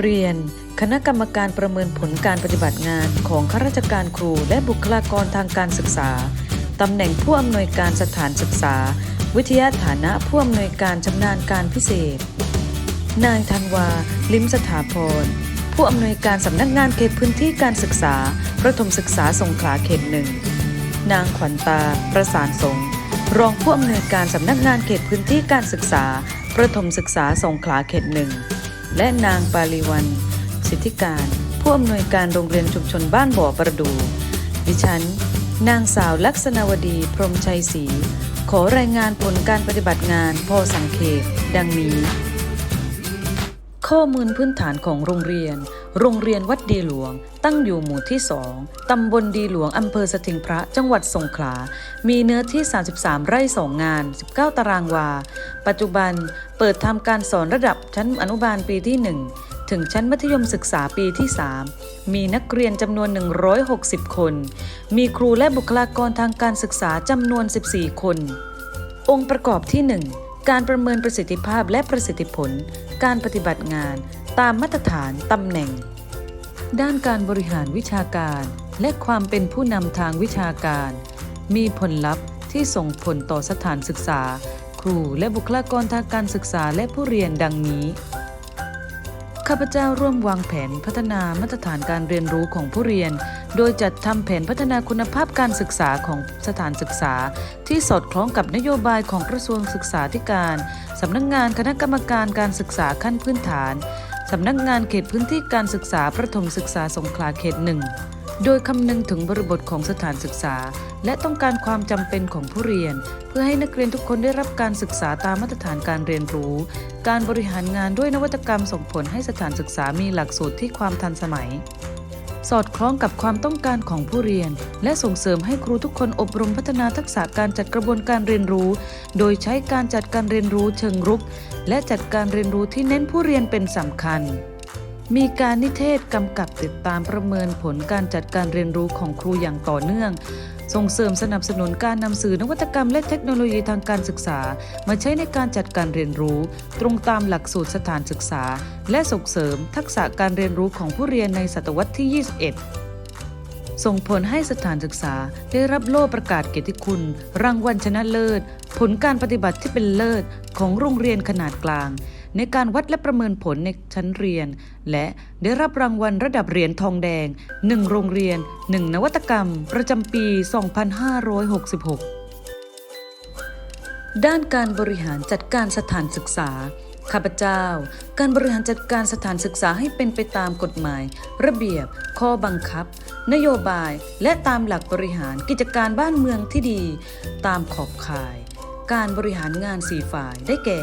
เรียน คณะกรรมการประเมินผลการปฏิบัติงานของข้าราชการครูและบุคลากรทางการศึกษา ตำแหน่งผู้อำนวยการสถานศึกษา วิทยาฐานะผู้อำนวยการชำนาญการพิเศษ นายธันวา ลิมสถาพร ผู้อำนวยการสำนักงานเขตพื้นที่การศึกษา ประถมศึกษาสงขลาเขตหนึ่ง นางขวัญตา ประสานสงรองผู้อำนวยการสำนักงานเขตพื้นที่การศึกษา ประถมศึกษาสงขลาเขตหนึ่ง และนางปาลีวัน สิทธิการ ผู้อำนวยการโรงเรียนชุมชนบ้านบ่อประดู ดิฉัน นางสาวลักษณวดี พรมชัยศรีขอรายงานผลการปฏิบัติงานพอสังเขตดังนี้ ข้อมูลพื้นฐานของโรงเรียน โรงเรียนวัดดีหลวง ตั้งอยู่หมู่ที่ 2 ตำบลดีหลวง อำเภอสถิงพระ จังหวัดสงขลา มีเนื้อที่ 33 ไร่ 2 งาน 19 ตารางวา ปัจจุบันเปิดทำการสอนระดับชั้นอนุบาลปีที่ 1 ถึงชั้นมัธยมศึกษาปีที่ 3 มีนักเรียนจำนวน 160 คน มีครูและบุคลากรทางการศึกษาจำนวน 14 คน องค์ประกอบที่ 1 การประเมินประสิทธิภาพและประสิทธิผล การปฏิบัติงาน ตามมาตรฐานตำแหน่ง ด้านการบริหารวิชาการ และความเป็นผู้นำทางวิชาการ มีผลลัพธ์ที่ส่งผลต่อสถานศึกษา ครูและบุคลากรทางการศึกษาและผู้เรียนดังนี้ข้าพเจ้าร่วมวางแผนพัฒนามาตรฐานการเรียนรู้ของผู้เรียน โดยจัดทำแผนพัฒนาคุณภาพการศึกษาของสถานศึกษา ที่สอดคล้องกับนโยบายของกระทรวงศึกษาธิการสำนักงานคณะกรรมการการศึกษาขั้นพื้นฐานสำนักงานเขตพื้นที่การศึกษาประถมศึกษาสงขลาเขตหนึ่งโดยคำนึงถึงบริบทของสถานศึกษา และต้องการความจำเป็นของผู้เรียน เพื่อให้นักเรียนทุกคนได้รับการศึกษาตามมาตรฐานการเรียนรู้ การบริหารงานด้วยนวัตกรรมส่งผลให้สถานศึกษามีหลักสูตรที่ความทันสมัย สอดคล้องกับความต้องการของผู้เรียน และส่งเสริมให้ครูทุกคนอบรมพัฒนาทักษะการจัดกระบวนการเรียนรู้ โดยใช้การจัดการเรียนรู้เชิงรุก และจัดการเรียนรู้ที่เน้นผู้เรียนเป็นสำคัญ มีการนิเทศกำกับติดตามประเมินผลการจัดการเรียนรู้ของครูอย่างต่อเนื่อง ส่งเสริมสนับสนุนการนำสื่อนวัตกรรมและเทคโนโลยีทางการศึกษา มาใช้ในการจัดการเรียนรู้ ตรงตามหลักสูตรสถานศึกษา และส่งเสริมทักษะการเรียนรู้ของผู้เรียนในศตวรรษที่ 21ส่งผลให้สถานศึกษาได้รับโล่ประกาศเกียรติคุณ รางวัลชนะเลิศ ผลการปฏิบัติที่เป็นเลิศของโรงเรียนขนาดกลาง ในการวัดและประเมินผลในชั้นเรียน และได้รับรางวัลระดับเหรียญทองแดง 1 โรงเรียน 1 นวัตกรรม ประจำปี 2566 ด้านการบริหารจัดการสถานศึกษาข้าพเจ้า การบริหารจัดการสถานศึกษาให้เป็นไปตามกฎหมาย ระเบียบ ข้อบังคับ นโยบาย และตามหลักบริหารกิจการบ้านเมืองที่ดี ตามขอบข่าย การบริหารงานสี่ฝ่ายได้แก่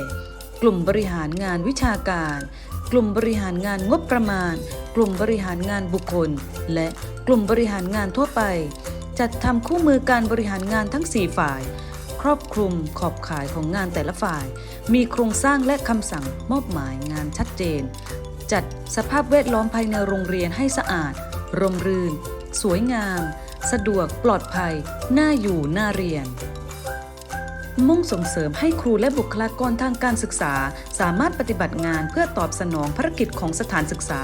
กลุ่มบริหารงานวิชาการ กลุ่มบริหารงานงบประมาณ กลุ่มบริหารงานบุคคล และกลุ่มบริหารงานทั่วไป จัดทำคู่มือการบริหารงานทั้ง 4 ฝ่าย ครอบคลุมขอบข่ายของงานแต่ละฝ่าย มีโครงสร้างและคำสั่งมอบหมายงานชัดเจน จัดสภาพแวดล้อมภายในโรงเรียนให้สะอาด ร่มรื่น สวยงาม สะดวกปลอดภัย น่าอยู่น่าเรียน มุ่งส่งเสริมให้ครูและบุคลากรทางการศึกษา สามารถปฏิบัติงานเพื่อตอบสนองภารกิจของสถานศึกษา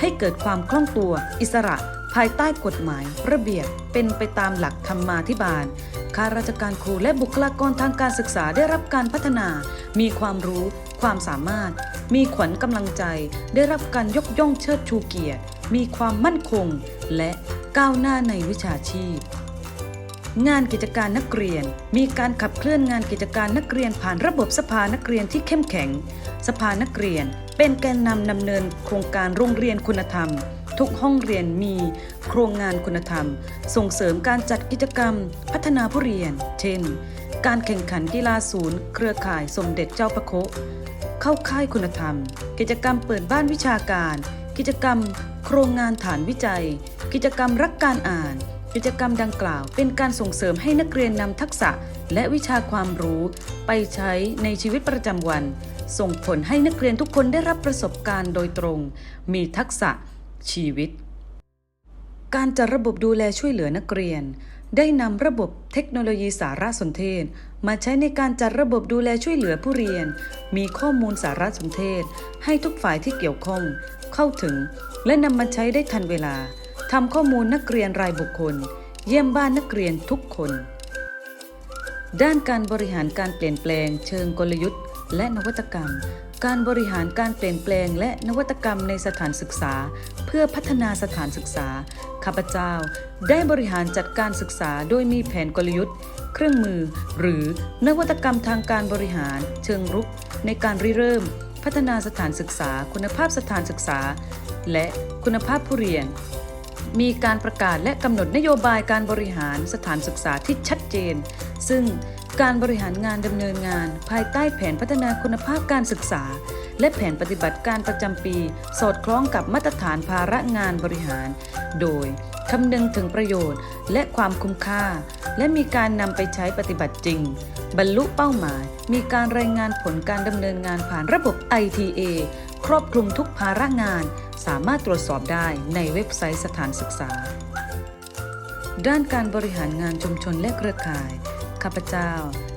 ให้เกิดความคล่องตัว อิสระ ภายใต้กฎหมาย ระเบียบ เป็นไปตามหลักธรรมาธิบาลข้าราชการครูและบุคลากรทางการศึกษาได้รับการพัฒนา มีความรู้ ความสามารถ มีขวัญกำลังใจ ได้รับการยกย่องเชิดชูเกียรติ มีความมั่นคง และก้าวหน้าในวิชาชีพ งานกิจการนักเรียน มีการขับเคลื่อนงานกิจการนักเรียนผ่านระบบสภานักเรียนที่เข้มแข็ง สภานักเรียน เป็นแกนนำดำเนินโครงการโรงเรียนคุณธรรม ทุกห้องเรียนมีโครงงานคุณธรรม ส่งเสริมการจัดกิจกรรม พัฒนาผู้เรียน เช่น การแข่งขันกีฬาศูนย์ เครือข่ายสมเด็จเจ้าพระโคเข้าค่ายคุณธรรม กิจกรรมเปิดบ้านวิชาการ กิจกรรม โครงงานฐานวิจัย กิจกรรมรักการอ่าน กิจกรรมดังกล่าวเป็นการส่งเสริมให้นักเรียนนำทักษะและวิชาความรู้ไปใช้ในชีวิตประจำวัน ส่งผลให้นักเรียนทุกคนได้รับประสบการณ์โดยตรง มีทักษะชีวิต การจัดระบบดูแลช่วยเหลือนักเรียน ได้นำระบบเทคโนโลยีสารสนเทศ มาใช้ในการจัดระบบดูแลช่วยเหลือผู้เรียน มีข้อมูลสารสนเทศ ให้ทุกฝ่ายที่เกี่ยวข้องเข้าถึง และนำมาใช้ได้ทันเวลา ทำข้อมูลนักเรียนรายบุคคล เยี่ยมบ้านนักเรียนทุกคน ด้านการบริหารการเปลี่ยนแปลง เชิงกลยุทธ์ และนวัตกรรม การบริหารการเปลี่ยนแปลงและนวัตกรรมในสถานศึกษา เพื่อพัฒนาสถานศึกษา ข้าพเจ้า ได้บริหารจัดการศึกษาโดยมีแผนกลยุทธ์ เครื่องมือ หรือนวัตกรรมทางการบริหาร เชิงรุก ในการริเริ่ม พัฒนาสถานศึกษา คุณภาพสถานศึกษา และคุณภาพผู้เรียน มีการประกาศและกำหนดนโยบายการบริหารสถานศึกษาที่ชัดเจน ซึ่งการบริหารงานดำเนินงาน ภายใต้แผนพัฒนาคุณภาพการศึกษา และแผนปฏิบัติการประจำปี สอดคล้องกับมาตรฐานภาระงานบริหาร โดยคำนึงถึงประโยชน์และความคุ้มค่า และมีการนำไปใช้ปฏิบัติจริง บรรลุเป้าหมาย มีการรายงานผลการดำเนินงานผ่านระบบ ITA ครอบคลุมทุกภาระงาน สามารถตรวจสอบได้ในเว็บไซต์สถานศึกษา ด้านการบริหารงานชุมชนและเครือข่าย ข้าพเจ้า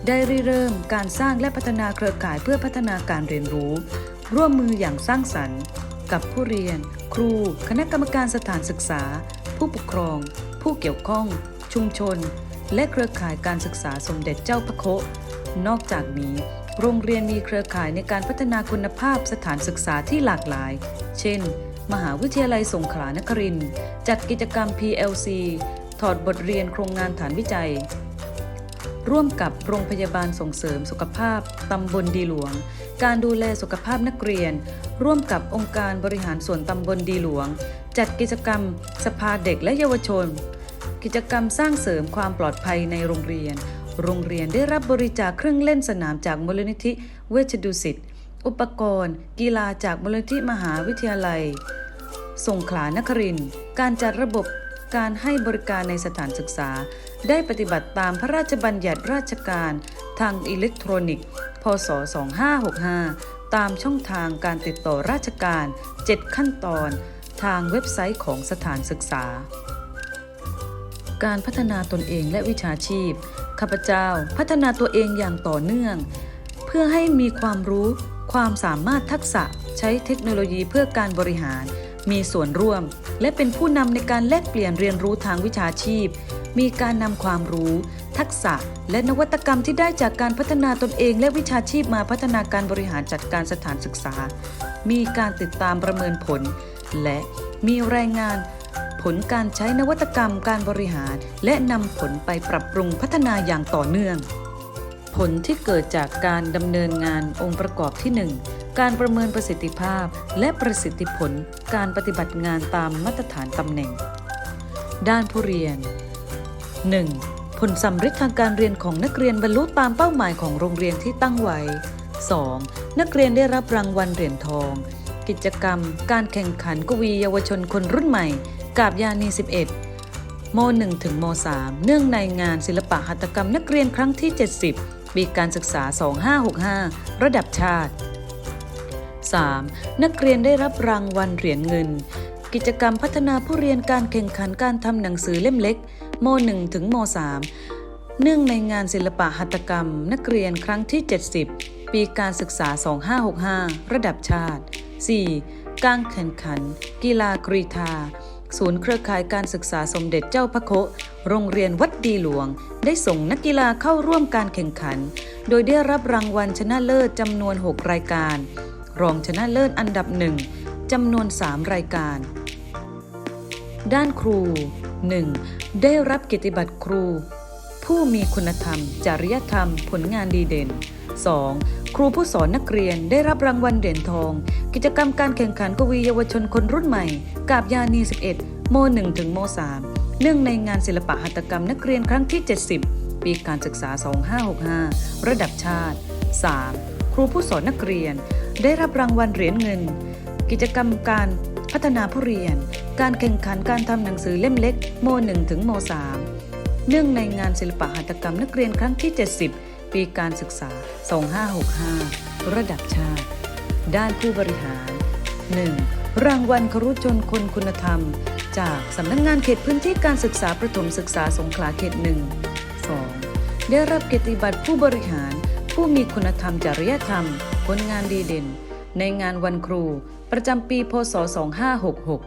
ได้ริเริ่มการสร้างและพัฒนาเครือข่ายเพื่อพัฒนาการเรียนรู้ ร่วมมืออย่างสร้างสรรค์ กับผู้เรียน ครู คณะกรรมการสถานศึกษา ผู้ปกครอง ผู้เกี่ยวข้อง ชุมชน และเครือข่ายการศึกษาสมเด็จเจ้าพระโคะนอกจากนี้ โรงเรียนมีเครือข่ายในการพัฒนาคุณภาพสถานศึกษาที่หลากหลาย เช่น มหาวิทยาลัยสงขลานครินทร์จัดกิจกรรม PLC ถอดบทเรียนโครงงานฐานวิจัย ร่วมกับโรงพยาบาลส่งเสริมสุขภาพตำบลดีหลวง การดูแลสุขภาพนักเรียน ร่วมกับองค์การบริหารส่วนตำบลดีหลวง จัดกิจกรรม สภาเด็กและเยาวชน กิจกรรมสร้างเสริมความปลอดภัยในโรงเรียน โรงเรียนได้รับบริจาคเครื่องเล่นสนามจากมูลนิธิเวชดุสิต อุปกรณ์ กีฬาจากมูลนิธิมหาวิทยาลัย สงขลานคริน การจัดระบบการให้บริการในสถานศึกษา ได้ปฏิบัติตามพระราชบัญญัติราชการทางอิเล็กทรอนิกส์ พศ 2565 ตามช่องทางการติดต่อราชการ 7 ขั้นตอน ทางเว็บไซต์ของสถานศึกษา การพัฒนาตนเองและวิชาชีพ ข้าพเจ้าพัฒนาตัวเองอย่างต่อเนื่อง เพื่อให้มีความรู้ความสามารถทักษะใช้เทคโนโลยีเพื่อการบริหาร มีส่วนร่วม และเป็นผู้นำในการแลกเปลี่ยนเรียนรู้ทางวิชาชีพ มีการนำความรู้ ทักษะ และนวัตกรรมที่ได้จากการพัฒนาตนเองและวิชาชีพมาพัฒนาการบริหารจัดการสถานศึกษา มีการติดตามประเมินผล และมีรายงาน ผลการใช้นวัตกรรมการบริหาร และนำผลไปปรับปรุงพัฒนาอย่างต่อเนื่อง ผลที่เกิดจากการดำเนินงานองค์ประกอบที่ 1 การประเมินประสิทธิภาพ และประสิทธิผลการปฏิบัติงานตามมาตรฐานตำแหน่ง ด้านผู้เรียน 1. ผลสำเร็จทางการเรียนของนักเรียนบรรลุตามเป้าหมายของโรงเรียนที่ตั้งไว้ 2. นักเรียนได้รับรางวัลเหรียญทอง กิจกรรม การแข่งขันกวีเยาวชนคนรุ่นใหม่ กาบยานี 11ม1 ถึงม3 เนื่องในงานศิลปะหัตถกรรมนักเรียนครั้งที่ 70 ปีการศึกษา 2565 ระดับชาติ 3. นักเรียนได้รับรางวัลเหรียญเงิน กิจกรรมพัฒนาผู้เรียนการแข่งขันการทำหนังสือเล่มเล็กม1 ถึงม3 เนื่องในงานศิลปะหัตถกรรม นักเรียนครั้งที่ 70 ปีการศึกษา 2565 ระดับชาติ 4. การแข่งขัน กีฬากรีธา ศูนย์เครือข่ายการศึกษาสมเด็จเจ้าพระโคโรงเรียนวัดดีหลวง ได้ส่งนักกีฬาเข้าร่วมการแข่งขัน โดยได้รับรางวัลชนะเลิศจำนวน 6 รายการ รองชนะเลิศอันดับหนึ่งจำนวน 3 รายการ ด้านครู 1. ได้รับกียรติบัตรครู ผู้มีคุณธรรม จริยธรรม ผลงานดีเด่น 2. ครูผู้สอนนักเรียนได้รับรางวัลเหรียญทอง กิจกรรมการแข่งขันกวีเยาวชนคนรุ่นใหม่ กาบยานี 11ม1 ถึงโม 3 เนื่องในงานศิลปะหัตถกรรมนักเรียนครั้งที่ 70 ปีการศึกษา 2565 ระดับชาติ 3. ครูผู้สอนนักเรียน ได้รับรางวัลเหรียญเงิน กิจกรรมการพัฒนาผู้เรียน การแข่งขันการทำหนังสือเล่มเล็กโม 1 ถึงโม 3 เนื่องในงานศิลปะหัตถกรรมนักเรียนครั้งที่ 70 ปีการศึกษา 2565 ระดับชาติ ด้านผู้บริหาร 1. รางวัลครุชนคนคุณธรรม จากสำนักงงานเขตพื้นที่การศึกษาประถมศึกษาสงขลาเขตหนึ่ง 2. ได้รับเกียรติบัตรผู้บริหาร ผู้มีคุณธรรมจริยธรรม ผลงานดีเด่น ในงานวันครู ประจำปี พศ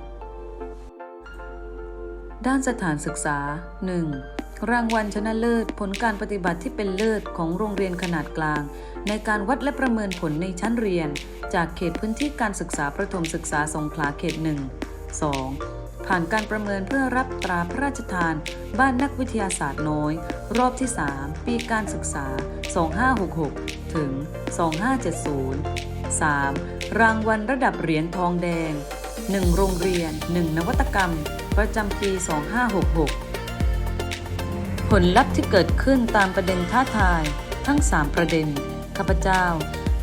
2566 ด้านสถานศึกษา 1. รางวัลชนะเลิศ ผลการปฏิบัติที่เป็นเลิศของโรงเรียนขนาดกลาง ในการวัดและประเมินผลในชั้นเรียน จากเขตพื้นที่การศึกษาประถมศึกษาสงขลาเขต 1 2. ผ่านการประเมินเพื่อรับตราพระราชทาน บ้านนักวิทยาศาสตร์น้อย รอบที่ 3 ปีการศึกษา 2566 ถึง 2570 3. รางวัลระดับเหรียญทองแดง 1 โรงเรียน 1 นวัตกรรม ประจำปี 2566 ผลลัพธ์ที่เกิดขึ้นตามประเด็นท้าทายทั้ง 3 ประเด็น ข้าพเจ้า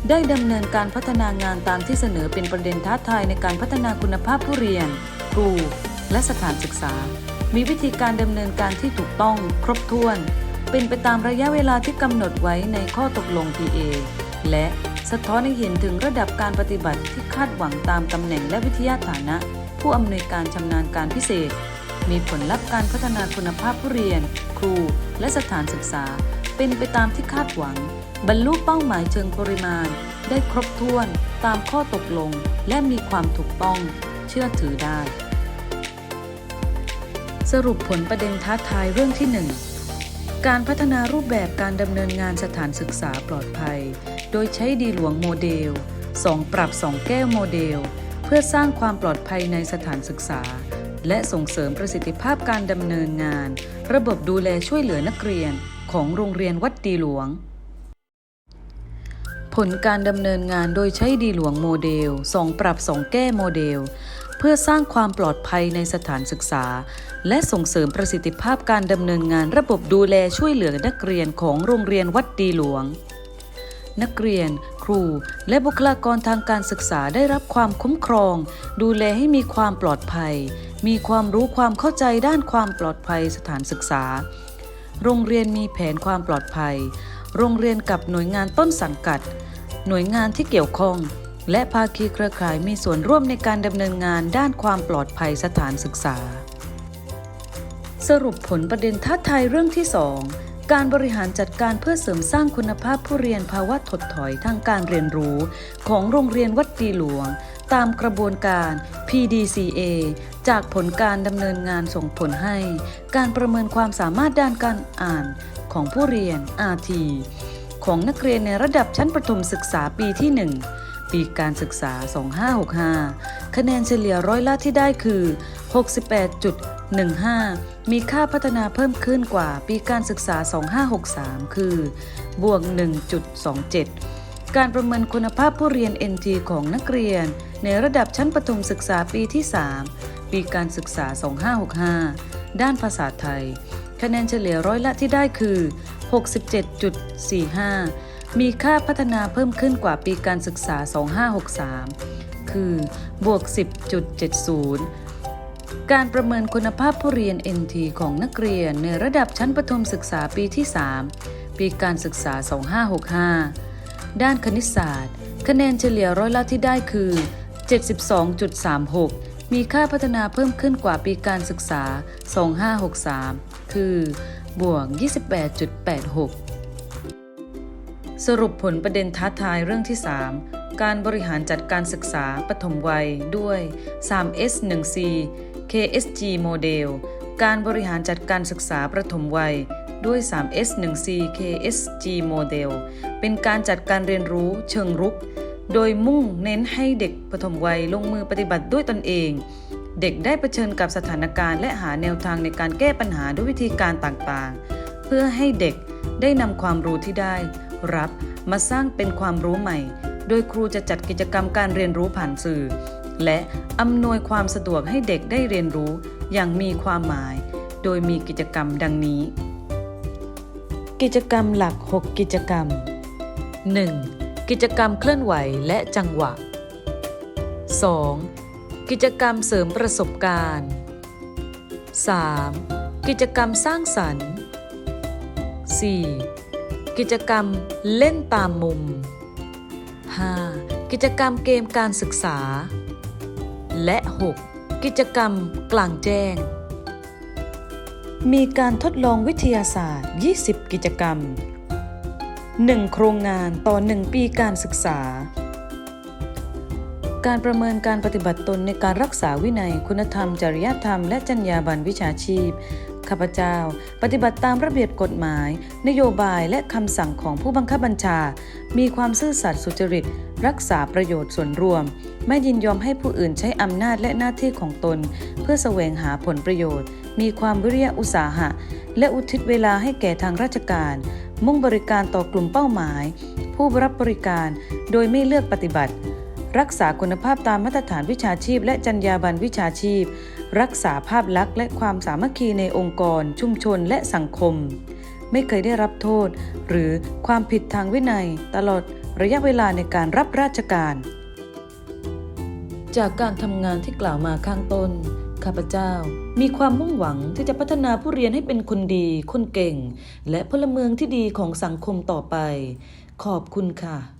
ได้ดำเนินการพัฒนางานตามที่เสนอเป็นประเด็นท้าทายในการพัฒนาคุณภาพผู้เรียน ครู และสถานศึกษา มีวิธีการดำเนินการที่ถูกต้องครบถ้วน เป็นไปตามระยะเวลาที่กำหนดไว้ในข้อตกลง PA และสะท้อนให้เห็นถึงระดับการปฏิบัติที่คาดหวังตามตำแหน่งและวิทยาฐานะ ผู้อำนวยการชำนาญการพิเศษ มีผลลัพธ์การพัฒนาคุณภาพผู้เรียน ครูและสถานศึกษา เป็นไปตามที่คาดหวัง บรรลุเป้าหมายเชิงปริมาณ ได้ครบถ้วนตามข้อตกลง และมีความถูกต้อง เชื่อถือได้ สรุปผลประเด็นท้าทายเรื่องที่ 1 การพัฒนารูปแบบการดำเนินงานสถานศึกษาปลอดภัย โดยใช้ดีหลวงโมเดล 2 ปรับ 2 แก้วโมเดล เพื่อสร้างความปลอดภัยในสถานศึกษา และส่งเสริมประสิทธิภาพการดำเนินงาน ระบบดูแลช่วยเหลือนักเรียนของโรงเรียนวัดดีหลวง ผลการดำเนินงานโดยใช้ดีหลวงโมเดล2ปรับ2แก้โมเดล เพื่อสร้างความปลอดภัยในสถานศึกษา และส่งเสริมประสิทธิภาพการดำเนินงานระบบดูแลช่วยเหลือนักเรียนของโรงเรียนวัดดีหลวงนักเรียน รู และบุคลากรทางการศึกษาได้รับความคุ้มครอง ดูแลให้มีความปลอดภัย มีความรู้ความเข้าใจด้านความปลอดภัยสถานศึกษา โรงเรียนมีแผนความปลอดภัย โรงเรียนกับหน่วยงานต้นสังกัด หน่วยงานที่เกี่ยวข้อง และภาคีเครือข่ายมีส่วนร่วมในการดำเนินงานด้านความปลอดภัยสถานศึกษา สรุปผลประเด็นท้าทายเรื่องที่2 การบริหารจัดการเพื่อเสริมสร้างคุณภาพผู้เรียนภาวะถดถอยทางการเรียนรู้ ของโรงเรียนวัดดีหลวง ตามกระบวนการ PDCA จากผลการดำเนินงานส่งผลให้ การประเมินความสามารถด้านการอ่านของผู้เรียน RT ของนักเรียนในระดับชั้นประถมศึกษาปีที่ 1 ปีการศึกษา 2565 คะแนนเฉลี่ยร้อยละที่ได้คือ 68. 15 มีค่าพัฒนาเพิ่มขึ้นกว่าปีการศึกษา 2563 คือบวก 1.27 การประเมินคุณภาพผู้เรียน NT ของนักเรียน ในระดับชั้นประถมศึกษาปีที่ 3 ปีการศึกษา 2565 ด้านภาษาไทย คะแนนเฉลี่ยร้อยละที่ได้คือ 67.45 มีค่าพัฒนาเพิ่มขึ้นกว่าปีการศึกษา 2563 คือบวก 10.70 การประเมินคุณภาพผู้เรียน NT ของนักเรียนในระดับชั้นประถมศึกษาปีที่ 3 ปีการศึกษา 2565 ด้านคณิตศาสตร์ คะแนนเฉลี่ยร้อยละที่ได้คือ 72.36 มีค่าพัฒนาเพิ่มขึ้นกว่าปีการศึกษา 2563 คือบวก 28.86 สรุปผลประเด็นท้าทายเรื่องที่ 3 การบริหารจัดการศึกษาปฐมวัยด้วย 3S1C KSG โมเดล การบริหารจัดการศึกษาประถมวัย ด้วย 3S1C KSG โมเดล เป็นการจัดการเรียนรู้เชิงรุก โดยมุ่งเน้นให้เด็กปฐมวัยลงมือปฏิบัติด้วยตนเอง เด็กได้เผชิญกับสถานการณ์และหาแนวทางในการแก้ปัญหาด้วยวิธีการต่างๆ เพื่อให้เด็กได้นำความรู้ที่ได้ รับมาสร้างเป็นความรู้ใหม่ โดยครูจะจัดกิจกรรมการเรียนรู้ผ่านสื่อ และอำนวยความสะดวกให้เด็กได้เรียนรู้อย่างมีความหมาย โดยมีกิจกรรมดังนี้ กิจกรรมหลัก 6 กิจกรรม 1. กิจกรรมเคลื่อนไหวและจังหวะ 2. กิจกรรมเสริมประสบการณ์ 3. กิจกรรมสร้างสรรค์ 4. กิจกรรมเล่นตามมุม 5. กิจกรรมเกมการศึกษา และ 6. กิจกรรมกลางแจ้ง มีการทดลองวิทยาศาสตร์ 20 กิจกรรม 1 โครงงานต่อ 1 ปีการศึกษา การประเมินการปฏิบัติตนในการรักษาวินัย คุณธรรม จริยธรรม และจรรยาบรรณวิชาชีพ ข้าพเจ้า ปฏิบัติตามระเบียบกฎหมาย นโยบายและคำสั่งของผู้บังคับบัญชา มีความซื่อสัตย์สุจริต รักษาประโยชน์ส่วนรวม ไม่ยินยอมให้ผู้อื่นใช้อำนาจและหน้าที่ของตน เพื่อแสวงหาผลประโยชน์ มีความวิริยะอุตสาหะ และอุทิศเวลาให้แก่ทางราชการ มุ่งบริการต่อกลุ่มเป้าหมาย ผู้รับบริการโดยไม่เลือกปฏิบัติ รักษาคุณภาพตามมาตรฐานวิชาชีพ และจรรยาบรรณวิชาชีพ รักษาภาพลักษณ์และความสามัคคีในองค์กร ชุมชนและสังคม ไม่เคยได้รับโทษ หรือความผิดทางวินัย ตลอดระยะเวลาในการรับราชการ จากการทำงานที่กล่าวมาข้างต้นข้าพเจ้ามีความมุ่งหวังที่จะพัฒนาผู้เรียนให้เป็นคนดี คนเก่ง และพลเมืองที่ดีของสังคมต่อไป ขอบคุณค่ะ